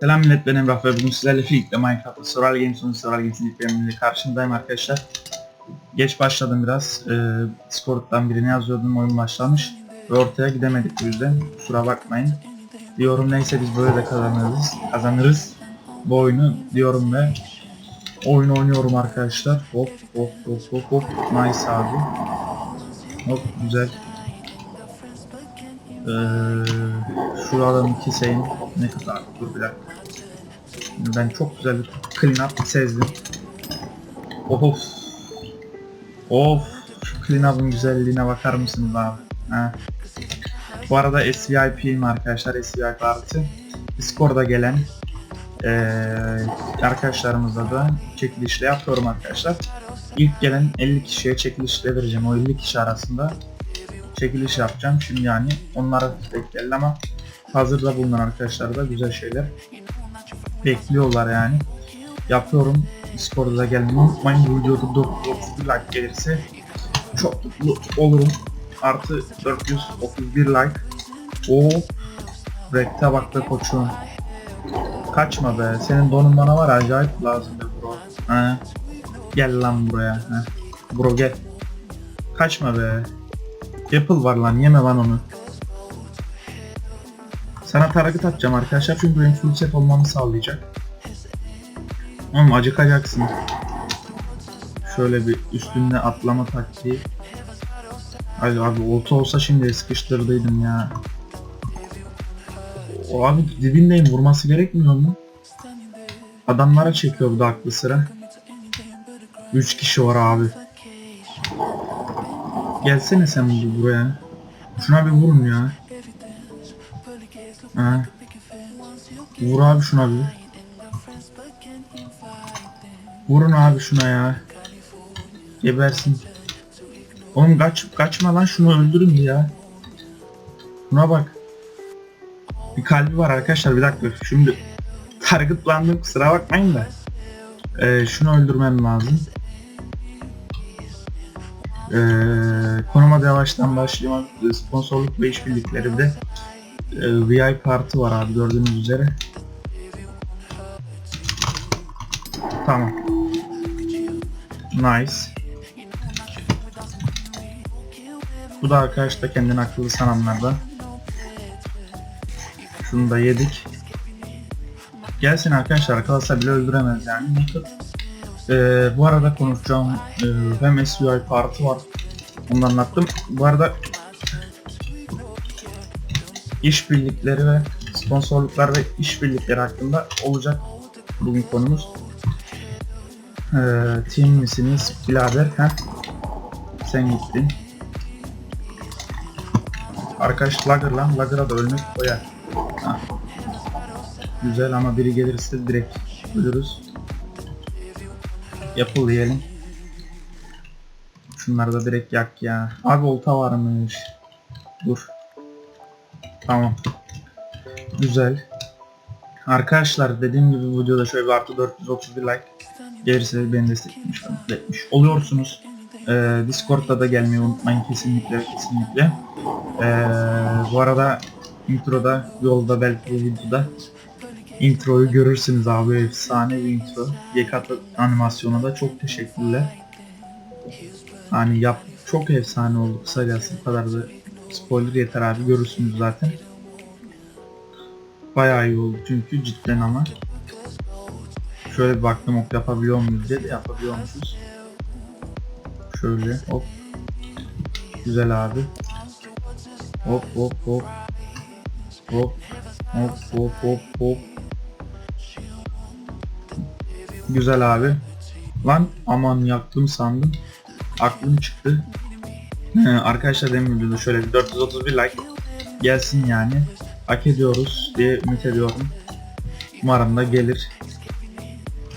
Selam millet ben Emrah ve bugün sizlerle birlikte Minecraft'ta Survival Games'in Survival Games'in ilk bölümüyle karşımdayım arkadaşlar. Geç başladım biraz. Ee, Discord'dan birini yazıyordum oyun başlamış. Ve ortaya gidemedik bu yüzden. Kusura bakmayın. Diyorum neyse biz böyle de kazanırız. Kazanırız. Bu oyunu diyorum ve oyun oynuyorum arkadaşlar. Hop hop hop hop hop. Nice abi. Hop güzel. Ee, şuradan keseyim. Ne kadar? Dur bir dakika. Ben çok güzel bir clean up sezdim. Of. Of. Şu clean up'ın güzelliğine bakar mısınız abi? Ha. Bu arada SVIP'yim arkadaşlar. SVIP artı. Discord'a gelen eee arkadaşlarımızla da çekilişle yapıyorum arkadaşlar. İlk gelen 50 kişiye çekilişle vereceğim. O 50 kişi arasında çekiliş yapacağım. Şimdi yani onlara geldi ama hazırda bulunan arkadaşlar da güzel şeyler bekliyorlar yani. Yapıyorum. Discord'a da gelmeyi unutmayın. Bu videoda 431 like gelirse çok mutlu olurum. Artı 431 like. O Rekte bak be koçum. Kaçma be. Senin donun bana var acayip lazım be bro. He. Gel lan buraya. He. Bro gel. Kaçma be. Apple var lan yeme lan onu. Sana target atacağım arkadaşlar çünkü benim full set olmamı sağlayacak. Oğlum acıkacaksın. Şöyle bir üstünde atlama taktiği. Ay abi olta olsa şimdi sıkıştırdıydım ya. O abi dibindeyim vurması gerekmiyor mu? Adamlara çekiyor bu da aklı sıra. 3 kişi var abi. Gelsene sen bu- buraya. Şuna bir vurun ya. Ha. Vur abi şuna bir. Vurun abi şuna ya. Gebersin. Oğlum kaç kaçma lan şunu öldürün ya. Buna bak. Bir kalbi var arkadaşlar bir dakika. Şimdi targetlandım kusura bakmayın da. Ee, şunu öldürmem lazım. Ee, konuma yavaştan başlayalım. Sponsorluk ve işbirlikleri de e, VIP parti var abi gördüğünüz üzere. Tamam. Nice. Bu da arkadaş da kendini akıllı sananlardan. Şunu da yedik. Gelsin arkadaşlar kalsa bile öldüremez yani. Naked. Ee, bu arada konuşacağım e, hem SUI parti var. Onu anlattım. Bu arada işbirlikleri ve sponsorluklar ve işbirlikleri hakkında olacak bugün konumuz. Ee, team misiniz birader? Heh. Sen gittin. Arkadaş Lager lan. Lager'a da ölmek koyar. Ha. Güzel ama biri gelirse direkt ölürüz. Yapıl diyelim. Şunları da direkt yak ya. Abi olta varmış. Dur. Tamam. Güzel. Arkadaşlar dediğim gibi bu videoda şöyle bir artı 431 like gelirse beni desteklemiş etmiş oluyorsunuz. Ee, Discord'da da gelmeyi unutmayın kesinlikle kesinlikle. Ee, bu arada introda yolda belki videoda introyu görürsünüz abi efsane bir intro. YKT animasyona da çok teşekkürler. Hani yap çok efsane oldu kısacası bu kadar da spoiler yeter abi görürsünüz zaten. Bayağı iyi oldu çünkü cidden ama. Şöyle bir baktım ok yapabiliyor muyuz diye de yapabiliyormuşuz. Şöyle hop. Güzel abi. Hop hop hop. Hop hop hop hop hop. Güzel abi. Lan aman yaktım sandım. Aklım çıktı. Arkadaşlar demin videoda şöyle bir 431 like gelsin yani. Hak ediyoruz diye ümit ediyorum. Umarım da gelir.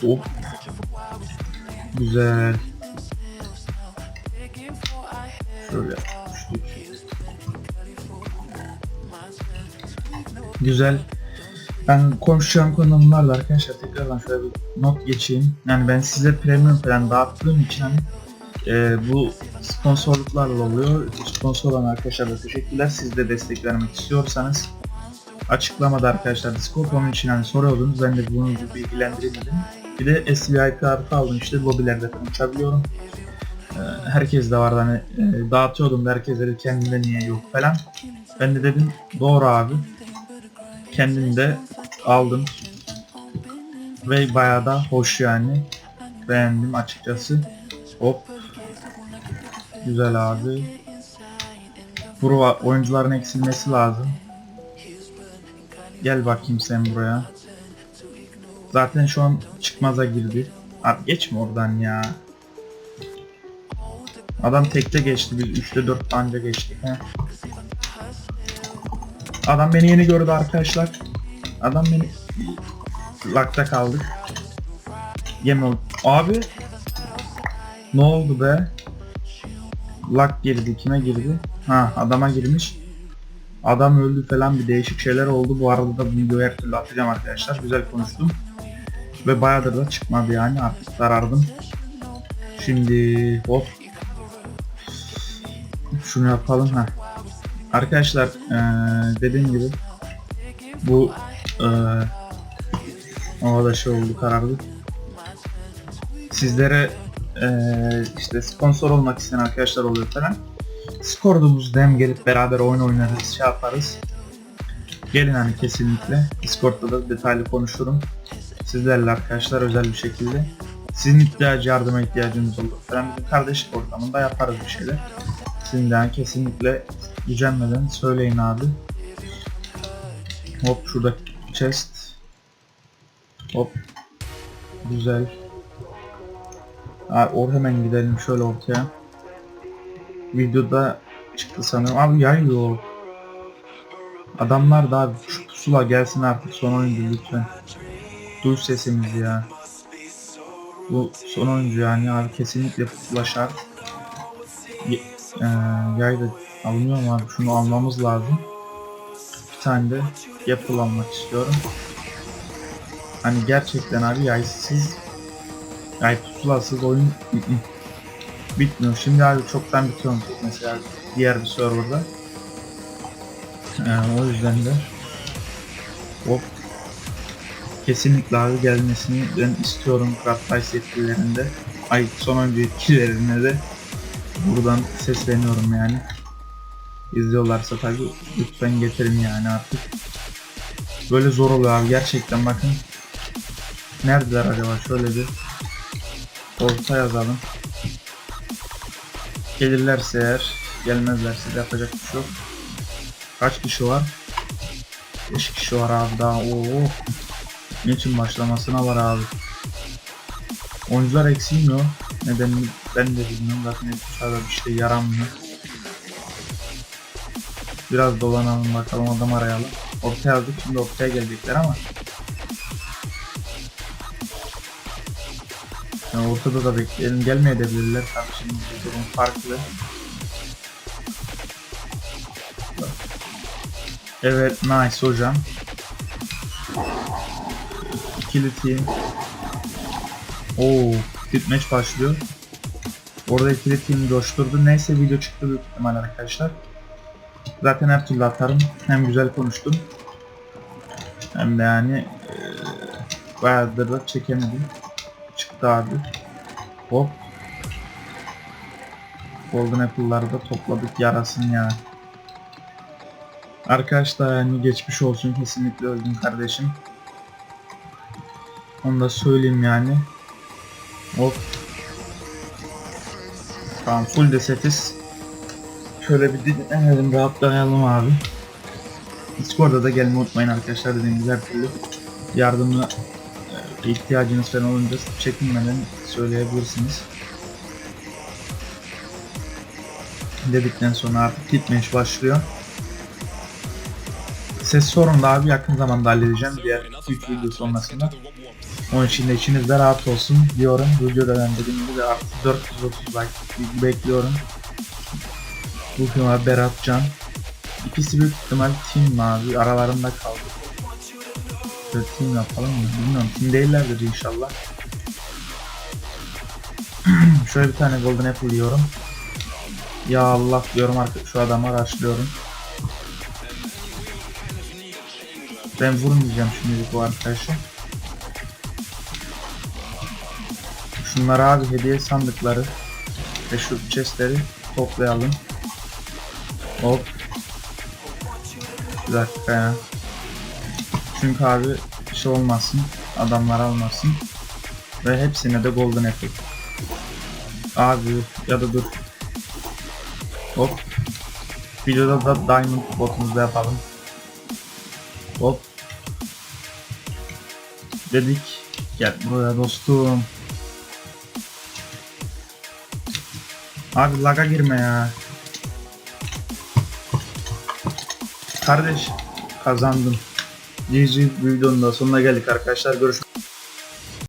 Hop. Güzel. Şöyle düştük. Güzel. Ben konuşacağım konu bunlar da arkadaşlar tekrardan şöyle bir not geçeyim. Yani ben size premium falan dağıttığım için hani e, bu sponsorluklarla oluyor. Sponsor olan arkadaşlar da teşekkürler. Siz de destek vermek istiyorsanız açıklamada arkadaşlar Discord onun için hani soruyordunuz ben de bunu bilgilendireyim dedim. Bir de SVI kartı aldım işte lobilerde konuşabiliyorum. Ee, herkes de vardı hani e, dağıtıyordum da herkes dedi kendinde niye yok falan. Ben de dedim doğru abi. Kendim de aldım. Ve bayağı da hoş yani. Beğendim açıkçası. Hop. Güzel abi. Buraya oyuncuların eksilmesi lazım. Gel bakayım sen buraya. Zaten şu an çıkmaza girdi. Abi geçme oradan ya. Adam tekte geçti. Biz 3'te 4 anca geçtik. He. Adam beni yeni gördü arkadaşlar. Adam beni lakta kaldık. Yem oldu. Abi ne oldu be? Lak girdi. Kime girdi? Ha adama girmiş. Adam öldü falan bir değişik şeyler oldu. Bu arada da videoyu her türlü atacağım arkadaşlar. Güzel konuştum. Ve bayağıdır da çıkmadı yani artık zarardım. Şimdi hop. Şunu yapalım ha. Arkadaşlar eee dediğim gibi bu eee Havada şey oldu karardı. Sizlere eee, işte sponsor olmak isteyen arkadaşlar oluyor falan. Discord'umuzda hem gelip beraber oyun oynarız, şey yaparız. Gelin hani kesinlikle. Discord'da da detaylı konuşurum. Sizlerle arkadaşlar özel bir şekilde. Sizin ihtiyacı, yardıma ihtiyacınız olur falan. Bizim kardeşlik ortamında yaparız bir şeyler. Sizin de hani kesinlikle gücenmeden söyleyin abi. Hop şurada chest. Hop. Güzel. Abi or hemen gidelim şöyle ortaya. Videoda çıktı sanırım. Abi yayıyor. Adamlar da abi şu pusula gelsin artık son oyuncu lütfen. Duy sesimizi ya. Bu son oyuncu yani abi kesinlikle pusula şart. Y- eee, yay da alınıyor mu abi? Şunu almamız lazım. Bir tane de Apple almak istiyorum. Hani gerçekten abi yaysız yay pusulasız oyun bitmiyor. Şimdi abi çoktan bitiyor mesela diğer bir serverda. Ee, o yüzden de hop kesinlikle abi gelmesini ben istiyorum Craft yetkililerinde. Ay son önce yetkililerine de buradan sesleniyorum yani. İzliyorlarsa tabi lütfen getirin yani artık. Böyle zor oluyor abi gerçekten bakın. Neredeler acaba şöyle bir orta yazalım. Gelirlerse eğer gelmezlerse de yapacak bir şey yok. Kaç kişi var? 5 kişi var abi daha. Oo. Niçin başlamasına var abi. Oyuncular eksilmiyor. Nedenini ben de bilmiyorum. Zaten dışarıda bir şey yaramıyor. Biraz dolanalım bakalım adam arayalım. Ortaya yazdık şimdi ortaya gelecekler ama. Yani ortada da bekleyelim. Gelmeye de bilirler tabii şimdi bu durum farklı. Evet nice hocam. İkili team. Oo, fit match başlıyor. Orada ikili team coşturdu. Neyse video çıktı büyük ihtimal arkadaşlar. Zaten her türlü atarım. Hem güzel konuştum. Hem de yani eee bayağıdır da çekemedim. Çıktı abi. Hop. Golden Apple'ları da topladık yarasın ya. Arkadaşlar yani geçmiş olsun kesinlikle öldüm kardeşim. Onu da söyleyeyim yani. Hop. Tamam full de setiz. Şöyle bir dinlenelim rahatlayalım abi. Discord'da da gelmeyi unutmayın arkadaşlar dediğim gibi her türlü yardımına e, ihtiyacınız falan olunca çekinmeden söyleyebilirsiniz. Dedikten sonra artık gitmeyiş başlıyor. Ses sorunu da abi yakın zamanda halledeceğim diğer 3 video sonrasında. Onun için de içinizde rahat olsun diyorum. Videoda ben dediğim gibi artı 430 like bekliyorum. Bugün var Berat Can. İkisi büyük ihtimal team abi aralarında kaldı. Şöyle team yapalım mı? Bilmiyorum team değillerdir inşallah. Şöyle bir tane golden apple yiyorum. Ya Allah diyorum artık şu adamı araştırıyorum. Ben vurmayacağım şimdi bu arkadaşı. Şunlar abi hediye sandıkları ve şu chestleri toplayalım. Hop. Bir dakika ya. Çünkü abi şey olmasın, adamlar almasın. Ve hepsine de golden apple. Abi ya da dur. Hop. Videoda da diamond botumuzda yapalım. Hop. Dedik. Gel buraya dostum. Abi laga girme ya. Kardeş kazandım. GG videonun sonuna geldik arkadaşlar. Görüşmek